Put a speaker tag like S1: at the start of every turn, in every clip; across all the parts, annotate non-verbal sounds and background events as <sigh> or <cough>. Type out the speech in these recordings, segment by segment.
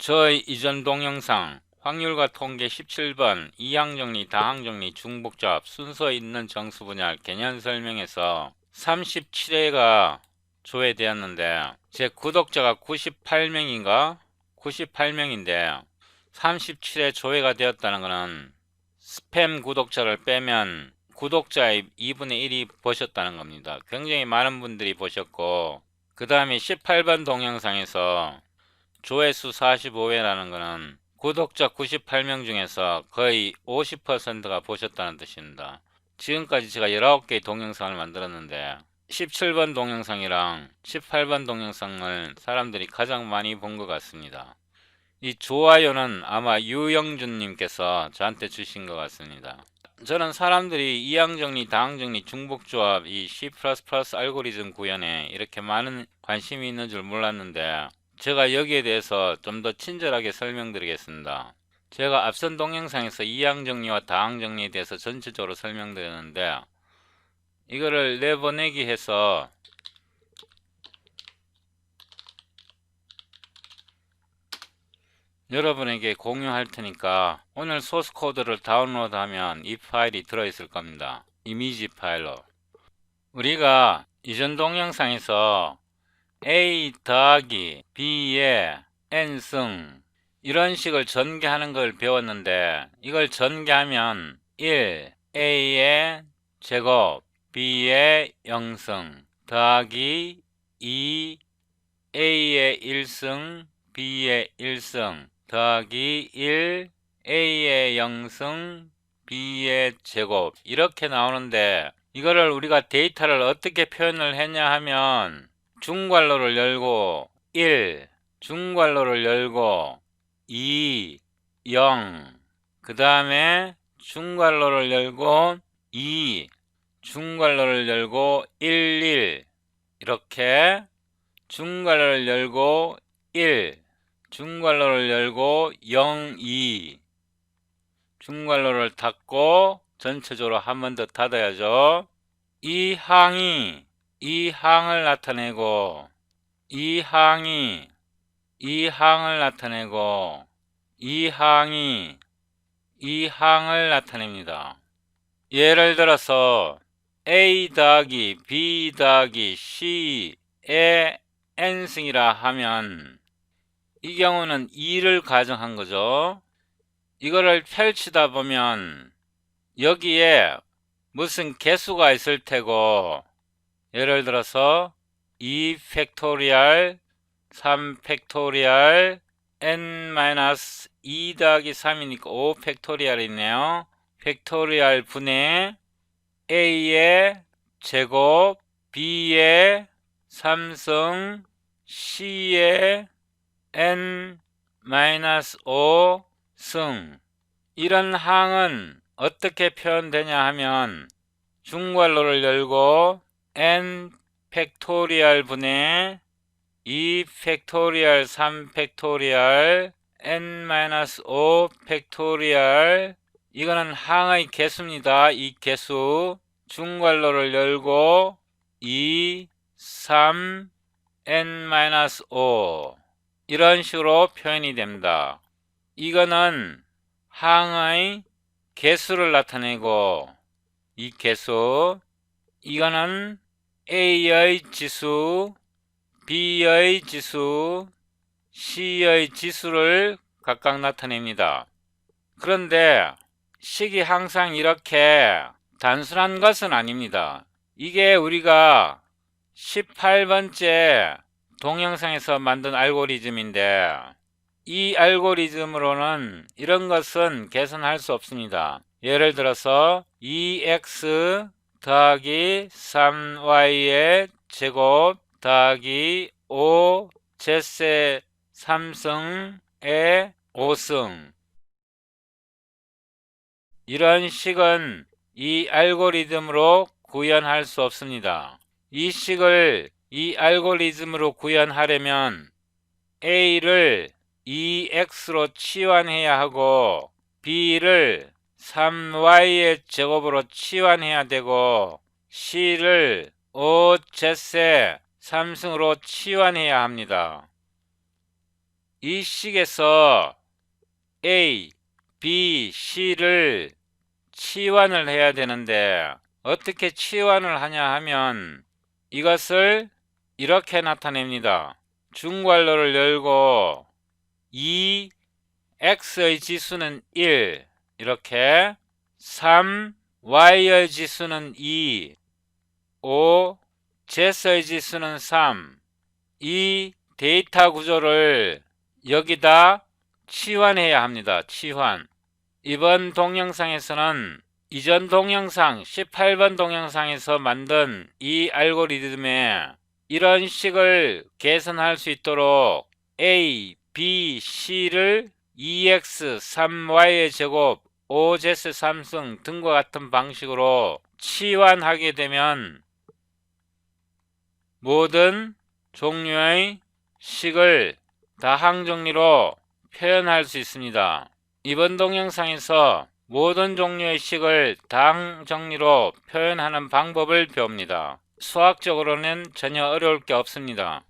S1: 저의 이전 동영상 확률과 통계 17번 이항정리 다항정리 중복잡 순서 있는 정수 분열 개념 설명에서 37회가 조회되었는데 제 구독자가 98명인가 98명인데 37회 조회가 되었다는 것은 스팸 구독자를 빼면 구독자의 2분의 1이 보셨다는 겁니다. 굉장히 많은 분들이 보셨고 그 다음에 18번 동영상에서 조회수 45회라는 것은 구독자 98명 중에서 거의 50%가 보셨다는 뜻입니다. 지금까지 제가 19개의 동영상을 만들었는데 17번 동영상이랑 18번 동영상을 사람들이 가장 많이 본 것 같습니다. 이 좋아요는 아마 유영준님께서 저한테 주신 것 같습니다. 저는 사람들이 이항정리, 다항정리, 중복조합, 이 C++ 알고리즘 구현에 이렇게 많은 관심이 있는 줄 몰랐는데 제가 여기에 대해서 좀 더 친절하게 설명드리겠습니다. 제가 앞선 동영상에서 이항정리와 다항정리에 대해서 전체적으로 설명드렸는데 이거를 내보내기 해서 여러분에게 공유할 테니까 오늘 소스 코드를 다운로드하면 이 파일이 들어있을 겁니다. 이미지 파일로. 우리가 이전 동영상에서 A 더하기 B의 n승. 이런 식을 전개하는 걸 배웠는데 이걸 전개하면 1 A의 제곱 B의 0승 더하기 2 A의 1승 B의 1승 더하기 1 A의 0승 B의 제곱. 이렇게 나오는데 이거를 우리가 데이터를 어떻게 표현을 했냐 하면 중괄호를 열고 1 중괄호를 열고 2 0그 다음에 중괄호를 열고 2 중괄호를 열고 1 1 이렇게 중괄호를 열고 1 중괄호를 열고 0 2 중괄호를 닫고 전체적으로 한 번 더 닫아야죠. 이 항이 이 항을 나타내고 이 항이 이 항을 나타내고 이 항이 이 항을 나타냅니다. 예를 들어서 A 더하기 B 더하기 C의 n승이라 하면 이 경우는 2를 가정한 거죠. 이거를 펼치다 보면 여기에 무슨 개수가 있을 테고 예를 들어서 2 팩토리얼 3 팩토리얼 n-2 더하기 3이니까 5 팩토리얼이 있네요. 팩토리얼 분의 a의 제곱 b의 3승 c의 n-5승 이런 항은 어떻게 표현되냐 하면 중괄호를 열고 n 팩토리얼 분의 2 팩토리얼 3 팩토리얼 n-5 팩토리얼 이거는 항의 개수입니다. 이 개수 중괄호를 열고 2 3 n-5 이런 식으로 표현이 됩니다. 이거는 항의 개수를 나타내고 이 개수 이거는 A의 지수, B의 지수, C의 지수를 각각 나타냅니다. 그런데 식이 항상 이렇게 단순한 것은 아닙니다. 이게 우리가 18번째 동영상에서 만든 알고리즘인데 이 알고리즘으로는 이런 것은 계산할 수 없습니다. 예를 들어서 2x 더하기 3y의 제곱 더하기 5z의 3승의 5승 이런 식은 이 알고리즘으로 구현할 수 없습니다. 이 식을 이 알고리즘으로 구현하려면 a를 2x로 치환해야 하고 b를 3y의 제곱으로 치환해야 되고 c를 5z의 3승으로 치환해야 합니다. 이 식에서 A, B, C를 치환을 해야 되는데 어떻게 치환을 하냐 하면 이것을 이렇게 나타냅니다. 중괄호를 열고 2, x의 지수는 1 이렇게 3, y의 지수는 2, 5, z의 지수는 3. 이 데이터 구조를 여기다 치환해야 합니다. 치환. 이번 동영상에서는 이전 동영상 18번 동영상에서 만든 이 알고리즘에 이런 식을 개선할 수 있도록 A, B, C를 2x, 3y의 제곱, 5z 3승 등과 같은 방식으로 치환하게 되면 모든 종류의 식을 다항 정리로 표현할 수 있습니다. 이번 동영상에서 모든 종류의 식을 다항 정리로 표현하는 방법을 배웁니다. 수학적으로는 전혀 어려울 게 없습니다.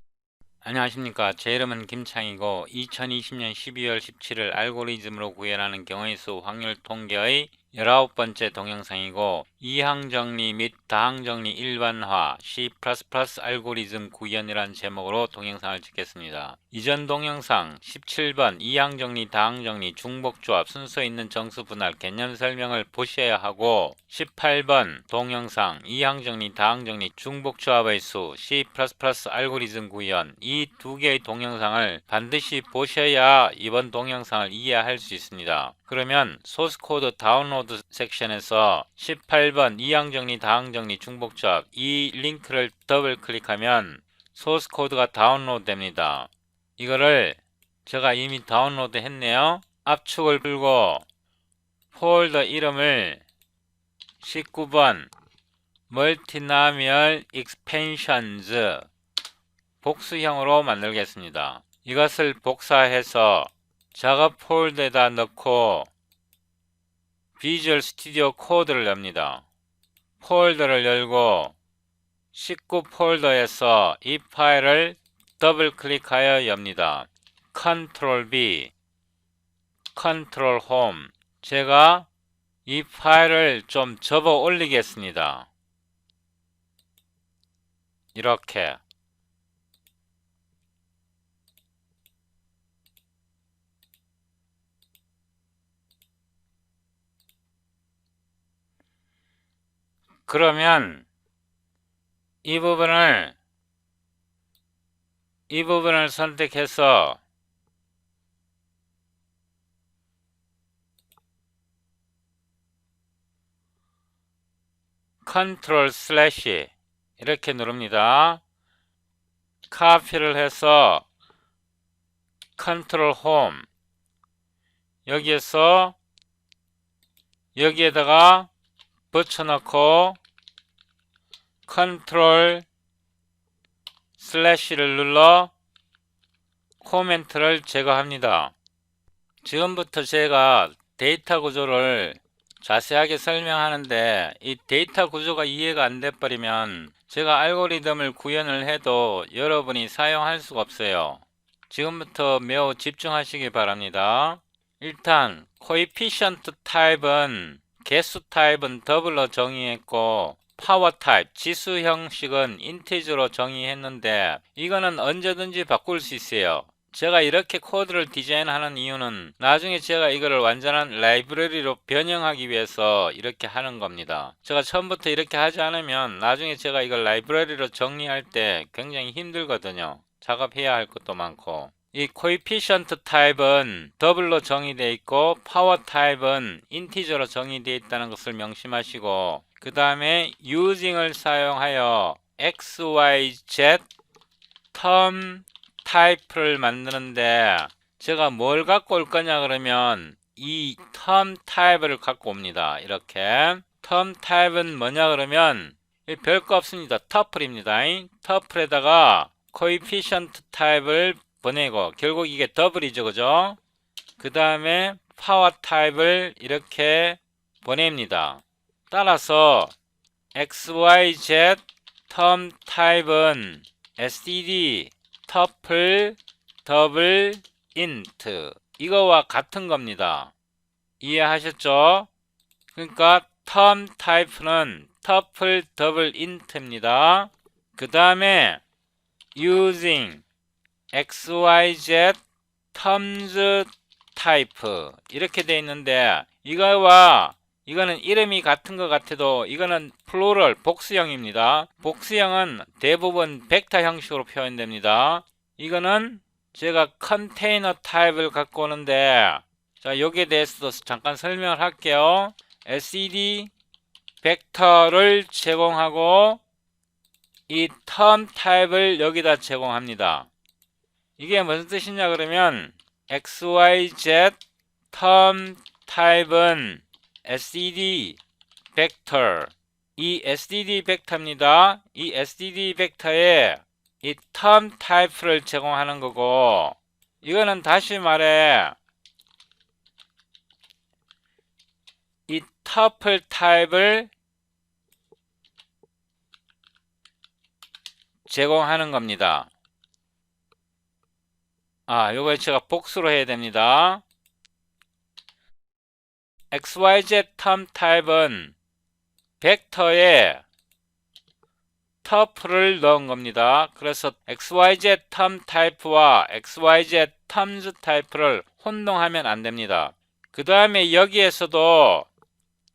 S1: 안녕하십니까. 제 이름은 김창이고 2020년 12월 17일 알고리즘으로 구현하는 경우의 수 확률 통계의 19번째 동영상이고 이항정리 및 다항정리 일반화 C++ 알고리즘 구현이란 제목으로 동영상을 찍겠습니다. 이전 동영상 17번 이항정리 다항정리 중복조합 순서 있는 정수 분할 개념 설명을 보셔야 하고 18번 동영상 이항정리 다항정리 중복조합의 수 C++ 알고리즘 구현 이 두 개의 동영상을 반드시 보셔야 이번 동영상을 이해할 수 있습니다. 그러면 소스 코드 다운로드 섹션에서 18번 이항 정리 다항 정리 중복 조합 이 링크를 더블 클릭하면 소스 코드가 다운로드 됩니다. 이거를 제가 이미 다운로드 했네요. 압축을 불고 폴더 이름을 19번 멀티나미얼 익스펜션즈 복수형으로 만들겠습니다. 이것을 복사해서 작업 폴더에다 넣고 비주얼 스튜디오 코드를 엽니다. 폴더를 열고 19 폴더에서 이 파일을 더블 클릭하여 엽니다. 컨트롤 B, 컨트롤 홈. 제가 이 파일을 좀 접어 올리겠습니다. 이렇게. 그러면 이 부분을 이 부분을 선택해서 컨트롤 슬래시 이렇게 누릅니다. 카피를 해서 컨트롤 홈 여기에서 여기에다가 붙여넣고 컨트롤 슬래시를 눌러 코멘트를 제거합니다. 지금부터 제가 데이터 구조를 자세하게 설명하는데 이 데이터 구조가 이해가 안 돼버리면 제가 알고리즘을 구현을 해도 여러분이 사용할 수가 없어요. 지금부터 매우 집중하시기 바랍니다. 일단 코이피션트 타입은 개수 타입은 더블로 정의했고 파워 타입 지수 형식은 인티저로 정의했는데 이거는 언제든지 바꿀 수 있어요. 제가 이렇게 코드를 디자인하는 이유는 나중에 제가 이거를 완전한 라이브러리로 변형하기 위해서 이렇게 하는 겁니다. 제가 처음부터 이렇게 하지 않으면 나중에 제가 이걸 라이브러리로 정리할 때 굉장히 힘들거든요. 작업해야 할 것도 많고. 이 코이피션트 타입은 더블로 정의되어 있고 파워 타입은 인티저로 정의되어 있다는 것을 명심하시고 그 다음에 using을 사용하여 xyz 텀 타입을 만드는데 제가 뭘 갖고 올 거냐 그러면 이텀 타입을 갖고 옵니다. 이렇게 텀 타입은 뭐냐 그러면 별거 없습니다. 터플입니다. 터플에다가 코이피션트 타입을 보내고 결국 이게 더블이죠. 그죠? 그 다음에 파워 타입을 이렇게 보냅니다. 따라서 xyz 텀 타입은 std 터플 더블 int 이거와 같은 겁니다. 이해하셨죠? 그러니까 term type는 tuple double int입니다. 그 다음에 using xyz terms type 이렇게 돼 있는데 이거와 이거는 이름이 같은 것 같아도 이거는 플로럴 복수형입니다. 복수형은 대부분 벡터 형식으로 표현됩니다. 이거는 제가 컨테이너 타입을 갖고 오는데 자 여기에 대해서도 잠깐 설명을 할게요. SED 벡터를 제공하고 이 term 타입을 여기다 제공합니다. 이게 무슨 뜻이냐 그러면 XYZ term 타입은 SDD 벡터 이 SDD 벡터입니다. 이 SDD 벡터에 이 term 타입을 제공하는 거고 이거는 다시 말해 이 tuple 타입을 제공하는 겁니다. 아, 요거 제가 복수로 해야 됩니다. XYZ term 타입은 벡터에 터프를 넣은 겁니다. 그래서 XYZ term 타입과 XYZ terms 타입을 혼동하면 안 됩니다. 그 다음에 여기에서도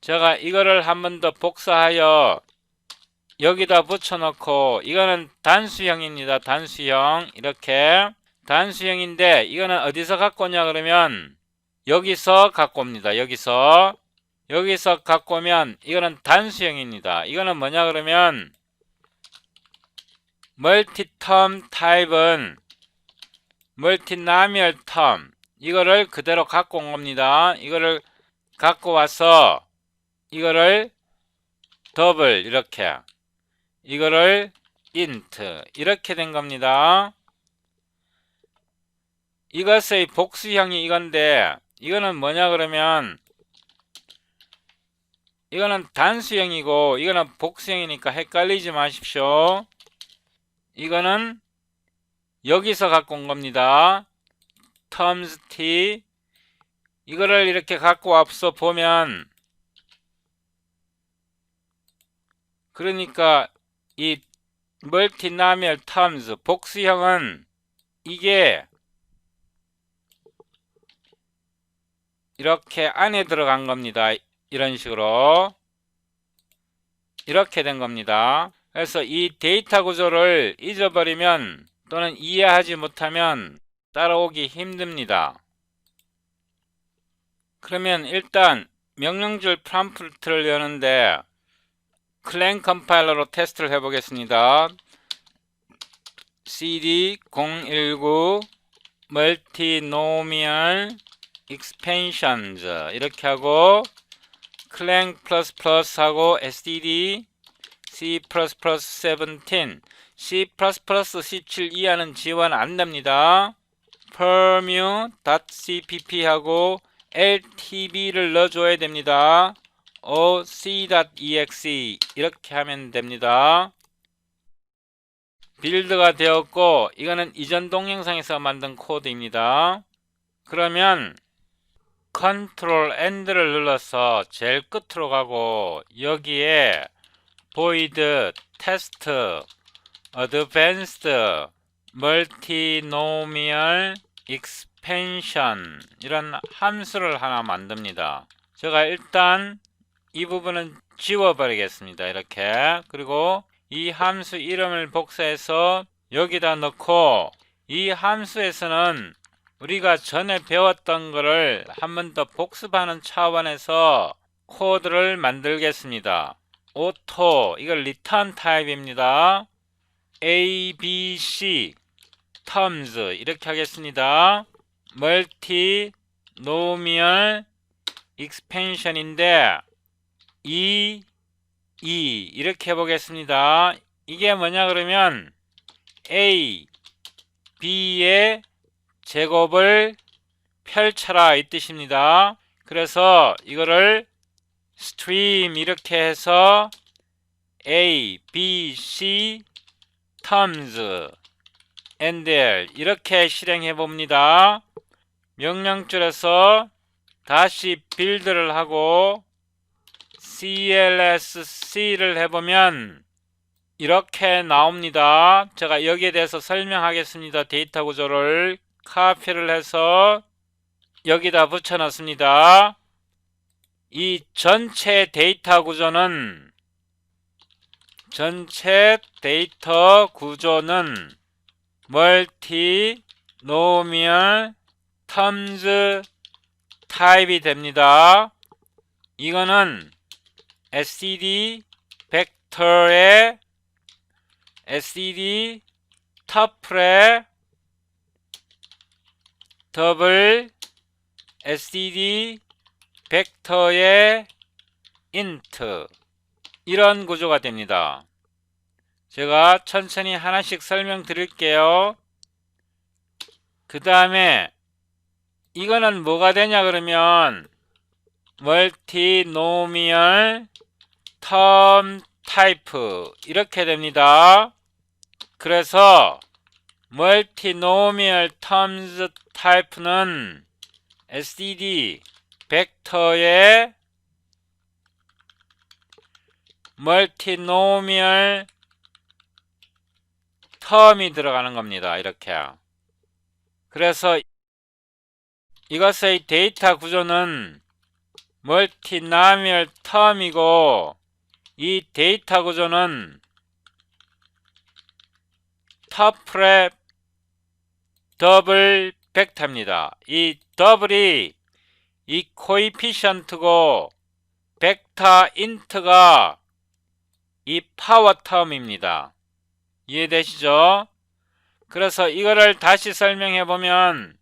S1: 제가 이거를 한 번 더 복사하여 여기다 붙여놓고 이거는 단수형입니다. 단수형 이렇게 단수형인데 이거는 어디서 갖고 오냐 그러면 여기서 갖고 옵니다. 여기서 여기서 갖고 오면 이거는 단수형입니다. 이거는 뭐냐 그러면 멀티텀 타입은 멀티나미얼 텀 이거를 그대로 갖고 온 겁니다. 이거를 갖고 와서 이거를 더블 이렇게 이거를 int 이렇게 된 겁니다. 이것의 복수형이 이건데 이거는 뭐냐 그러면 이거는 단수형이고 이거는 복수형이니까 헷갈리지 마십시오. 이거는 여기서 갖고 온 겁니다. terms t 이거를 이렇게 갖고 와서 보면 그러니까 이 멀티나미얼 terms 복수형은 이게 이렇게 안에 들어간 겁니다. 이런 식으로 이렇게 된 겁니다. 그래서 이 데이터 구조를 잊어버리면 또는 이해하지 못하면 따라오기 힘듭니다. 그러면 일단 명령줄 프롬프트를 여는데 클랭 컴파일러로 테스트를 해보겠습니다. cd 019 multinomial expansions 이렇게 하고 플러스 하고 std c 플러스 플러스 17 c 플러스 플러스 17 이하는 지원 안 됩니다. permu.cpp 하고 ltb를 넣어줘야 됩니다. oc.exe 이렇게 하면 됩니다. 빌드가 되었고 이거는 이전 동영상에서 만든 코드입니다. 그러면 컨트롤 엔드를 눌러서 제일 끝으로 가고 여기에 void test advanced multinomial expansion 이런 함수를 하나 만듭니다. 제가 일단 이 부분은 지워버리겠습니다. 이렇게 그리고 이 함수 이름을 복사해서 여기다 넣고 이 함수에서는 우리가 전에 배웠던 거를 한번 더 복습하는 차원에서 코드를 만들겠습니다. 오토 이걸 리턴 타입입니다. A, B, C terms 이렇게 하겠습니다. 멀티 노미얼 익스펜션인데 E, E 이렇게 해보겠습니다. 이게 뭐냐 그러면 A, B의 제곱을 펼쳐라 이 뜻입니다. 그래서 이거를 stream 이렇게 해서 A, B, C terms and L 이렇게 실행해 봅니다. 명령줄에서 다시 빌드를 하고 CLSC를 해보면 이렇게 나옵니다. 제가 여기에 대해서 설명하겠습니다. 데이터 구조를 카피를 해서 여기다 붙여놨습니다. 이 전체 데이터 구조는 전체 데이터 구조는 멀티 노미얼 텀즈 타입이 됩니다. 이거는 std 벡터의 std 터플의 더블 std 벡터의 int 이런 구조가 됩니다. 제가 천천히 하나씩 설명드릴게요. 그 다음에 이거는 뭐가 되냐 그러면 멀티노미얼 텀 타입 이렇게 됩니다. 그래서 멀티노미얼 텀즈 타입는 std 벡터의 멀티노미얼 텀이 들어가는 겁니다. 이렇게. 그래서 이것의 데이터 구조는 멀티나미얼 텀이고 이 데이터 구조는 터프랩 더블 벡터입니다. 이 더블이 이 코이피션트고 벡터 인트가 이 파워 텀입니다. 이해되시죠? 그래서 이거를 다시 설명해 보면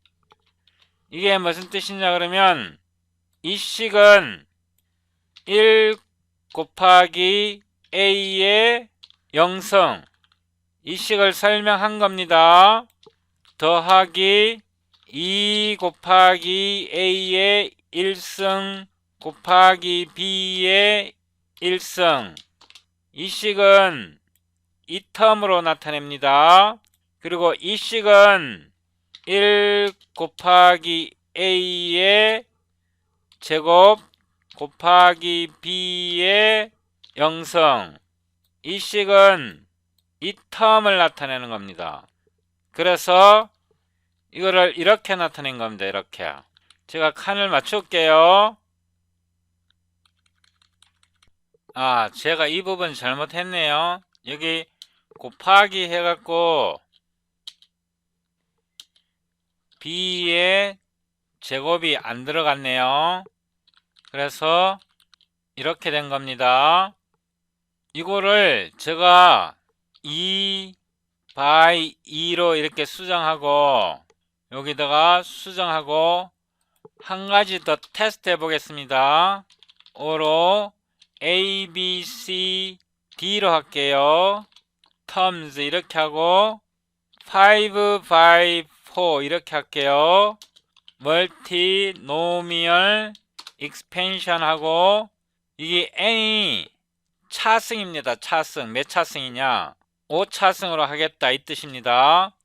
S1: 이게 무슨 뜻이냐 그러면 이 식은 1 곱하기 a의 영성 이 식을 설명한 겁니다. 더하기 2 곱하기 a의 1승 곱하기 b의 1승 이 식은 이 텀으로 나타냅니다. 그리고 이 식은 1 곱하기 a의 제곱 곱하기 b의 영성 이 식은 이 텀을 나타내는 겁니다. 그래서 이거를 이렇게 나타낸 겁니다. 이렇게 제가 칸을 맞출게요. 아 제가 이 부분 잘못했네요. 여기 곱하기 해갖고 b의 제곱이 안 들어갔네요. 그래서 이렇게 된 겁니다. 이거를 제가 2 by 2로 이렇게 수정하고 여기다가 수정하고 한 가지 더 테스트 해 보겠습니다. 5로 A, B, C, D로 할게요. terms 이렇게 하고 5, 5, 4 이렇게 할게요. 멀티, 노미얼, 익스펜션 하고 이게 n이 차승입니다. 차승. 몇 차승이냐? 5차승으로 하겠다 이 뜻입니다.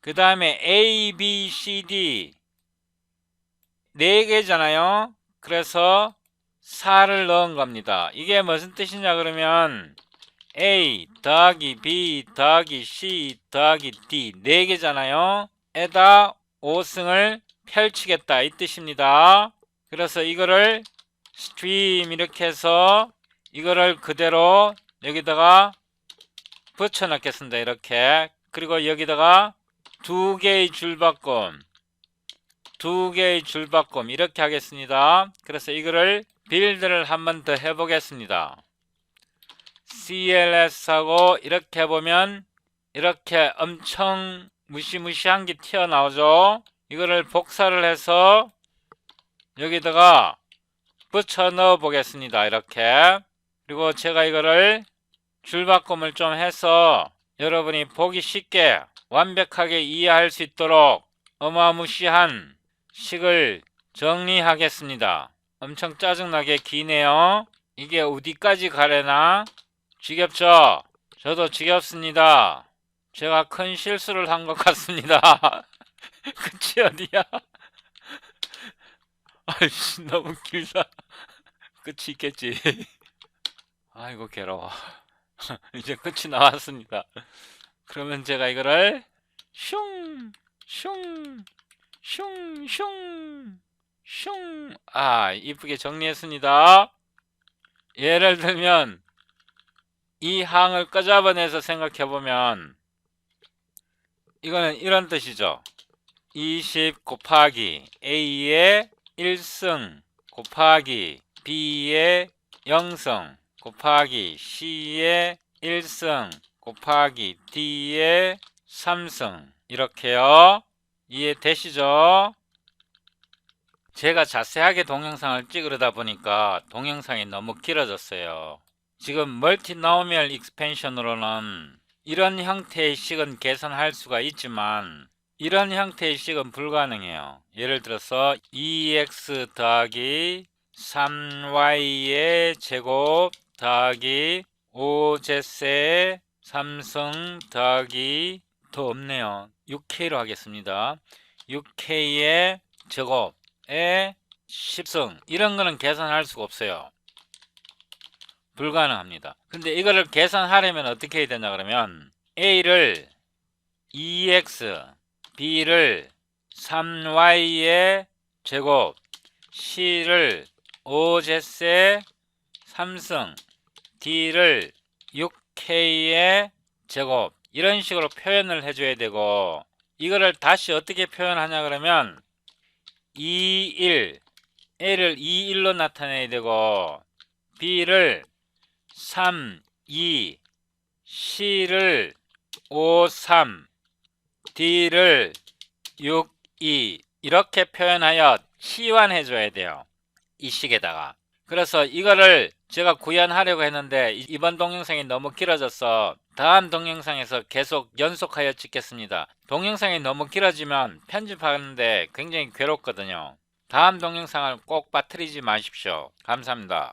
S1: 그 다음에 A, B, C, D 4개잖아요. 그래서 4를 넣은 겁니다. 이게 무슨 뜻이냐 그러면 A 더하기 B 더하기 C 더하기 D 4개잖아요. 에다 5승을 펼치겠다 이 뜻입니다. 그래서 이거를 스트림 이렇게 해서 이거를 그대로 여기다가 붙여 넣겠습니다. 이렇게 그리고 여기다가 두 개의 줄바꿈 두 개의 줄바꿈 이렇게 하겠습니다. 그래서 이거를 빌드를 한 번 더 해보겠습니다. CLS하고 이렇게 해보면 이렇게 엄청 무시무시한 게 튀어나오죠. 이거를 복사를 해서 여기다가 붙여 넣어 보겠습니다. 이렇게 그리고 제가 이거를 줄바꿈을 좀 해서 여러분이 보기 쉽게 완벽하게 이해할 수 있도록 어마무시한 식을 정리하겠습니다. 엄청 짜증나게 기네요. 이게 어디까지 가려나? 지겹죠? 저도 지겹습니다. 제가 큰 실수를 한 것 같습니다. <laughs> 그치 어디야? <laughs> 아이씨 너무 길다. <laughs> 끝이 있겠지. 아이고 괴로워. <laughs> 이제 끝이 나왔습니다. 그러면 제가 이거를 슝, 슝, 슝, 슝, 슝. 아, 이쁘게 정리했습니다. 예를 들면 이 항을 끄잡아내서 생각해 보면 이거는 이런 뜻이죠. 20 곱하기 A의 1승 곱하기 B의 0승 곱하기 C의 1승 곱하기 D의 3승 이렇게요. 이해되시죠? 제가 자세하게 동영상을 찍으려다 보니까 동영상이 너무 길어졌어요. 지금 멀티노미얼 익스펜션으로는 이런 형태의 식은 계산할 수가 있지만 이런 형태의 식은 불가능해요. 예를 들어서 2x 더하기 3y의 제곱 더하기 5z의 3승 더하기 더 없네요. 6k로 하겠습니다. 6k의 제곱에 10승 이런 거는 계산할 수가 없어요. 불가능합니다. 근데 이거를 계산하려면 어떻게 해야 되냐 그러면 a를 2x, b를 3y의 제곱, c를 5z의 3승, d를 6k의 제곱 이런 식으로 표현을 해줘야 되고 이거를 다시 어떻게 표현하냐 그러면 2, 1 a를 2, 1로 나타내야 되고 b를 3, 2 C를 5, 3 D를 6, 2 이렇게 표현하여 치환해 줘야 돼요. 이 식에다가 그래서 이거를 제가 구현하려고 했는데 이- 이번 동영상이 너무 길어져서 다음 동영상에서 계속 연속하여 찍겠습니다. 동영상이 너무 길어지면 편집하는데 굉장히 괴롭거든요. 다음 동영상을 꼭 빠뜨리지 마십시오. 감사합니다.